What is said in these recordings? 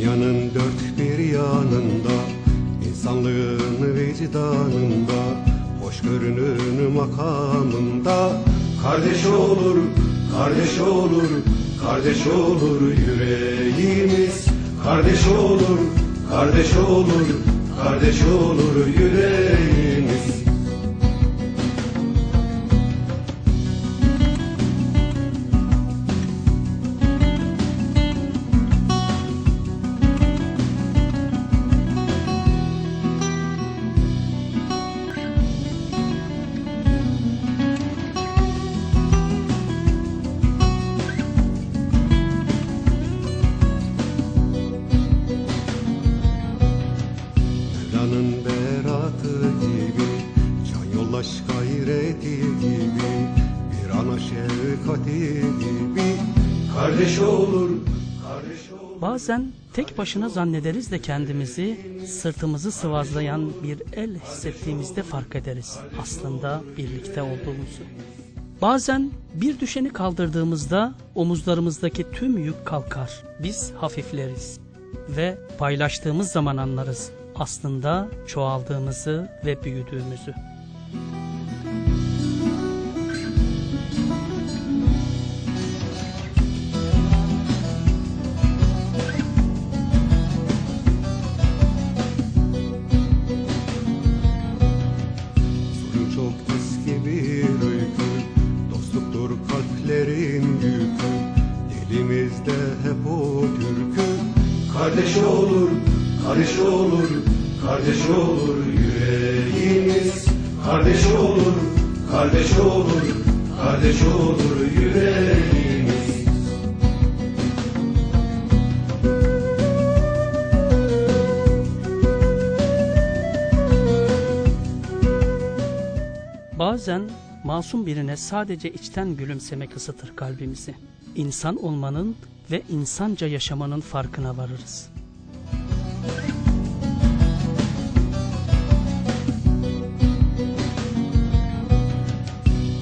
Dünyanın dört bir yanında insanlığın vicdanında Hoşgörünün makamında. Kardeş olur, kardeş olur, kardeş olur yüreğimiz. Kardeş olur, kardeş olur, kardeş olur yüreğimiz. Şefkati gibi Kardeş olur, kardeş olur Bazen tek başına zannederiz de kendimizi sırtımızı sıvazlayan bir el hissettiğimizde fark ederiz aslında birlikte olduğumuzu. Bazen bir düşeni kaldırdığımızda omuzlarımızdaki tüm yük kalkar. Biz hafifleriz ve paylaştığımız zaman anlarız aslında çoğaldığımızı ve büyüdüğümüzü. Kardeş olur, kardeş olur, kardeş olur yüreğimiz Kardeş olur, kardeş olur, kardeş olur yüreğimiz Bazen masum birine sadece içten gülümsemek ısıtır kalbimizi. İnsan olmanın ve insanca yaşamanın farkına varırız.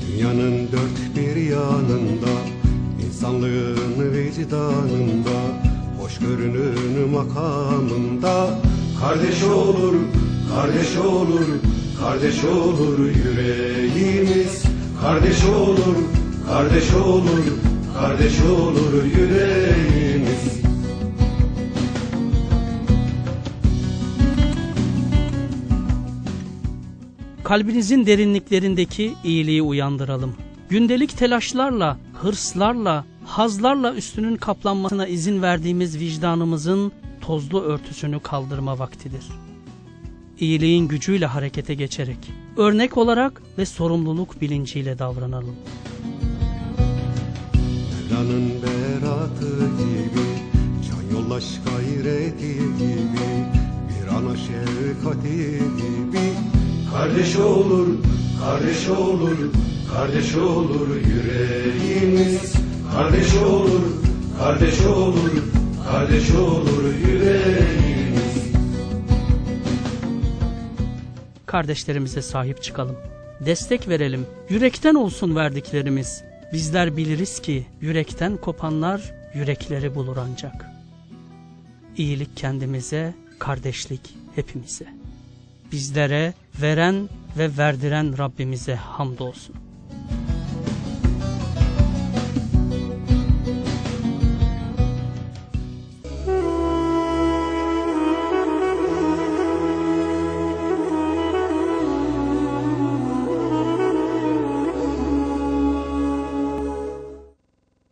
Dünyanın dört bir yanında insanlığın vicdanında Hoşgörünün makamında Kardeş olur, kardeş olur, kardeş olur yüreğimiz Kardeş olur, kardeş olur, kardeş olur yüreğimiz Kalbinizin derinliklerindeki iyiliği uyandıralım. Gündelik telaşlarla, hırslarla, hazlarla üstünün kaplanmasına izin verdiğimiz vicdanımızın tozlu örtüsünü kaldırma vaktidir. İyiliğin gücüyle harekete geçerek, örnek olarak ve sorumluluk bilinciyle davranalım. Mevla'nın beratı gibi Can yollaş gayreti gibi Bir ana şefkati gibi Kardeş olur, kardeş olur, kardeş olur yüreğimiz Kardeş olur, kardeş olur, kardeş olur yüreğimiz Kardeşlerimize sahip çıkalım. Destek verelim. Yürekten olsun verdiklerimiz. Bizler biliriz ki yürekten kopanlar yürekleri bulur ancak. İyilik kendimize, kardeşlik hepimize. Bizlere veren ve verdiren Rabbimize hamdolsun.